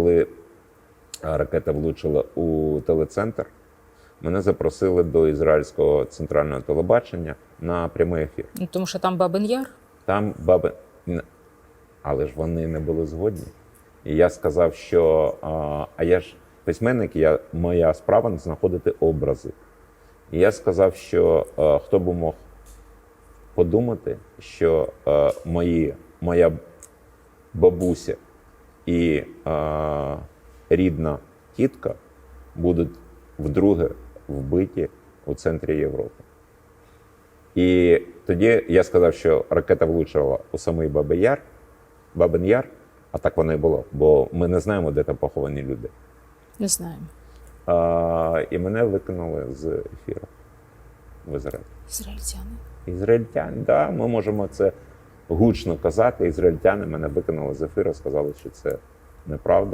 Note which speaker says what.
Speaker 1: коли ракета влучила у телецентр, мене запросили до ізраїльського центрального телебачення на прямий ефір.
Speaker 2: Ну, тому що там Бабин Яр.
Speaker 1: Там баби. Н- Але ж вони не були згодні. І я сказав, що а, а я ж письменник, я, моя справа знаходити образи. І я сказав, що а, хто би мог подумати, що а, мої, моя бабуся і а, рідна тітка будуть вдруге вбиті у центрі Європи. І тоді я сказав, що ракета влучила у самий Бабин Яр, Бабин Яр, а так воно і було, бо ми не знаємо, де там поховані люди.
Speaker 2: Не знаємо.
Speaker 1: А, і мене викинули з ефіру в Ізраїль.
Speaker 2: Ізраїльтяни.
Speaker 1: Ізраїльтяни, да, ми можемо це гучно казати. Ізраїльтяни мене викинули з ефіру, сказали, що це неправда.